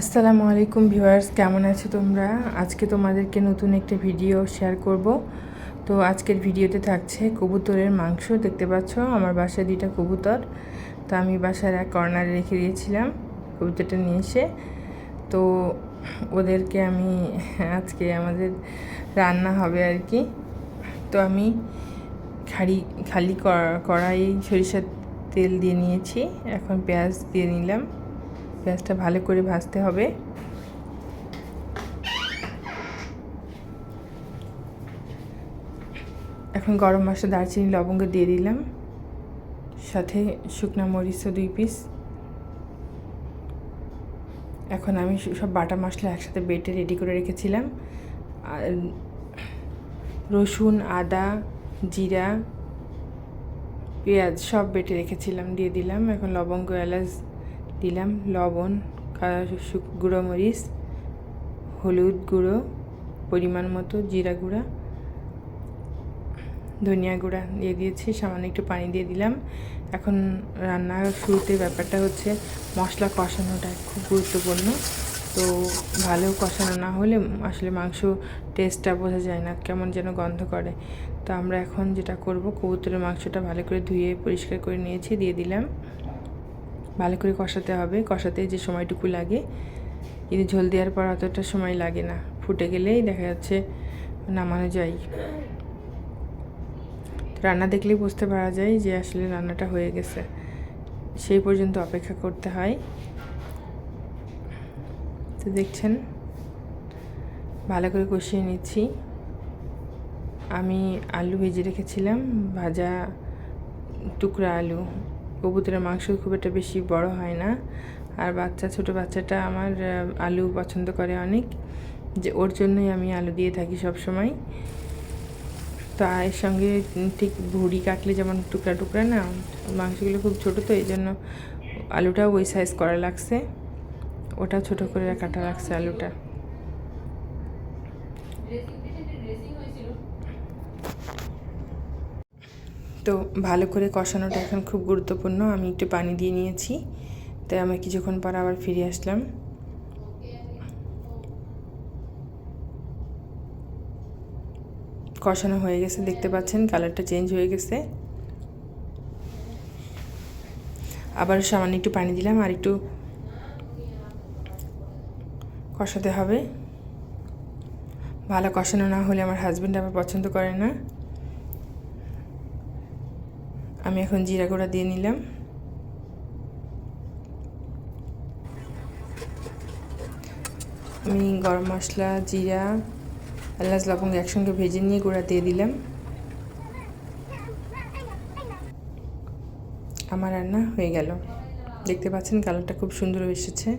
আসসালামু আলাইকুম ভিউয়ার্স, কেমন আছো তোমরা? আজকে তোমাদেরকে নতুন একটা ভিডিও শেয়ার করব। তো আজকের ভিডিওতে থাকছে কবুতরের মাংস। দেখতে পাচ্ছ, আমার বাসায় দুইটা কবুতর। তো আমি বাসার এক কর্নারে রেখে দিয়েছিলাম কবুতরটা নিয়ে এসে। তো ওদেরকে আমি আজকে আমাদের রান্না হবে আর কি। তো আমি খালি খালি কড়াই, সরিষার তেল দিয়ে নিয়েছি। এখন পেঁয়াজ দিয়ে নিলাম। পেঁয়াজটা ভালো করে ভাজতে হবে। এখন গরম মশলা দারচিনি, লবঙ্গ দিয়ে দিলাম। সাথে শুকনা মরিচও দুই পিস এখন আমি সব বাটা মশলা একসাথে বেটে রেডি করে রেখেছিলাম। রসুন, আদা, জিরা, পেঁয়াজ সব বেটে রেখেছিলাম, দিয়ে দিলাম। এখন লবঙ্গ, এলাচ দিলাম লবণ গুঁড়ো মরিচ, হলুদ গুঁড়ো, পরিমাণ মতো জিরা গুঁড়া, ধনিয়া গুঁড়া দিয়ে দিয়েছি, সামান্য একটু পানি দিয়ে দিলাম। এখন রান্নার শুরুতে ব্যাপারটা হচ্ছে মশলা কষানোটা খুব গুরুত্বপূর্ণ। তো ভালো কষানো না হলে আসলে মাংস টেস্টটা বোঝা যায় না, কেমন যেন গন্ধ করে। তো আমরা এখন যেটা করব, কবুতরের মাংসটা ভালো করে ধুয়ে পরিষ্কার করে নিয়েছি, দিয়ে দিলাম। ভালো করে কষাতে হবে। কষাতে যে সময়টুকু লাগে। কিন্তু ঝোল দেওয়ার পর অতটা সময় লাগে না। ফুটে গেলেই দেখা যাচ্ছে নামানো যায়। রান্না দেখলেই বুঝতে পারা যায় যে আসলে রান্নাটা হয়ে গেছে। সেই পর্যন্ত অপেক্ষা করতে হয়। তো দেখছেন, ভালো করে কষিয়ে নিচ্ছি। আমি আলু ভেজে রেখেছিলাম, ভাজা টুকরা আলু। কবুতরের মাংস খুব একটা বেশি বড় হয় না। আর বাচ্চা, ছোট বাচ্চাটা আমার আলু পছন্দ করে অনেক। যে ওর জন্যই আমি আলু দিয়ে থাকি সব সময় তো এর সঙ্গে ঠিক ভুড়ি কাটলে যেমন টুকরা টুকরা না, মাংসগুলো খুব ছোট, তো এই জন্য আলুটাও ওই সাইজ করা লাগছে। ওটা ছোট করে কাটা লাগছে আলুটা। তো ভালো করে কষানোটা এখন খুব গুরুত্বপূর্ণ। আমি একটু পানি দিয়ে নিয়েছি। তাই আমি কিছুক্ষণ পর আবার ফিরে আসলাম। কষানো হয়ে গেছে, দেখতে পাচ্ছেন কালারটা চেঞ্জ হয়ে গেছে। আবার সামান্য একটু পানি দিলাম আর একটু কষাতে হবে। ভালো কষানো না হলে আমার হাজব্যান্ড আবার পছন্দ করে না। আমি এখন জিরা গুঁড়া দিয়ে নিলাম। আমি গরম মশলা, জিরা এলাচ, লবঙ্গ একসঙ্গে ভেজে নিয়ে গুঁড়া দিয়ে দিলাম। আমার রান্না হয়ে গেল। দেখতে পাচ্ছেন কালারটা খুব সুন্দর এসেছে।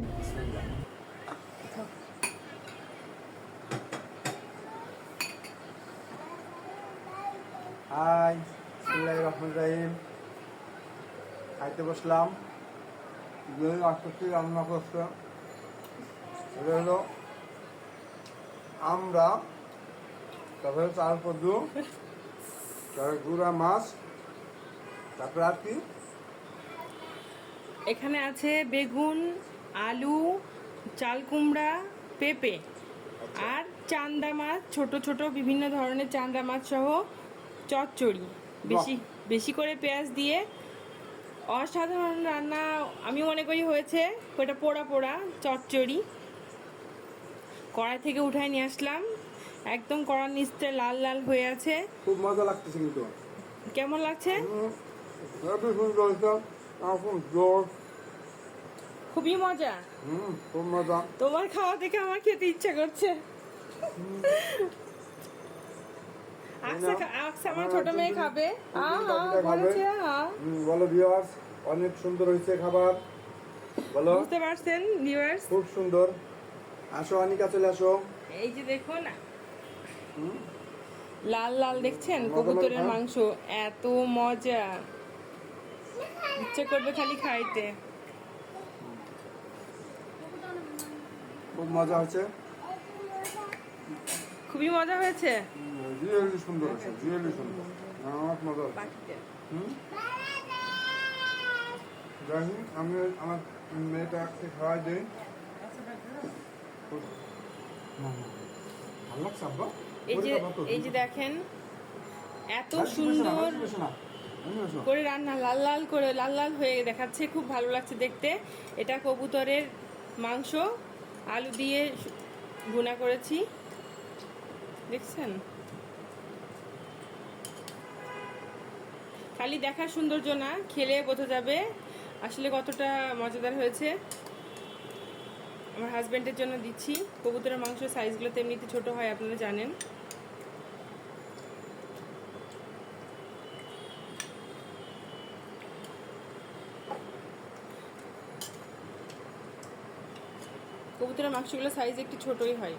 হাই। বিসমিল্লাহির রহমানির রহিম। খাইতে বসলাম। আকৃতি রান্না করছে। এটা হলো আমরা তারপরে চাল পদ্ম তারপরে গুঁড়া মাছ তারপরে আর কি? এখানে আছে বেগুন আলু চাল কুমড়া পেঁপে আর চান্দা মাছ ছোট ছোট বিভিন্ন ধরনের চান্দা মাছ সহ চচ্চড়ি। বেশি বেশি করে পেঁয়াজ দিয়ে অসাধারণ রান্না আমি মনে করি হয়েছে। ওটা পোড়া পোড়া চচ্চড়ি। কড়াই থেকে উঠায় নিয়ে আসলাম। একদম কড়ার নিচটা লাল লাল হয়ে আছে। খুব মজা লাগতেছে কিন্তু। কেমন লাগছে? খুবই মজা। খুব মজা। তোমার খাওয়া দেখে আমার খেতে ইচ্ছা করছে। আমার ছোট মেয়ে খাবে। আ হা বলেছে হা হুম, বলো ভিউয়ার্স অনেক সুন্দর হয়েছে খাবার। বলো। বুঝতে পারছেন ভিউয়ার্স খুব সুন্দর। আসো অনিকা চলে আসো। এই যে দেখুন লাল লাল দেখছেন? কবুতরের মাংস এত মজা। ইচ্ছে করবে খালি খাইতে। খুব মজা হয়েছে। খুবই মজা হয়েছে? সুন্দর আছে সুন্দর আমার মজা আছে যাই আমি আমার খাওয়াই দিই এই যে এই যে দেখেন এত সুন্দর করে রান্না লাল লাল করে লাল লাল হয়ে দেখাচ্ছে খুব ভালো লাগছে দেখতে। এটা কবুতরের মাংস। আলু দিয়ে ভুনা করেছি। দেখছেন? খালি দেখার সৌন্দর্য না, খেলে বোঝা যাবে আসলে কতটা মজাদার হয়েছে। আমার হাজব্যান্ডের জন্য দিচ্ছি। কবুতরের মাংস সাইজগুলো তো এমনিতে ছোট হয়, আপনারা জানেন। কবুতরের মাংসগুলো সাইজ একটু ছোটই হয়।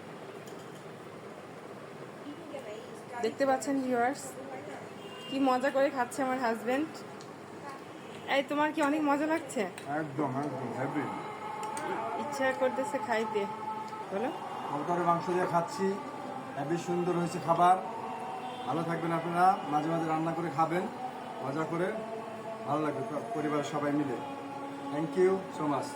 দেখতে পাচ্ছেন ভিউয়ার্স কি মজা করে খাচ্ছে আমার হাজবেন্ড এই তোমার কি অনেক মজা লাগছে? একদম একদম হেভি ইচ্ছা করতেছে খাইতে। বলো। কবুতরের মাংস দিয়ে খাচ্ছি। হেভি সুন্দর হয়েছে খাবার। ভালো থাকবেন আপনারা। মাঝে মাঝে রান্না করে খাবেন। মজা করে। ভালো লাগবে পরিবারের সবাই মিলে। Thank you so much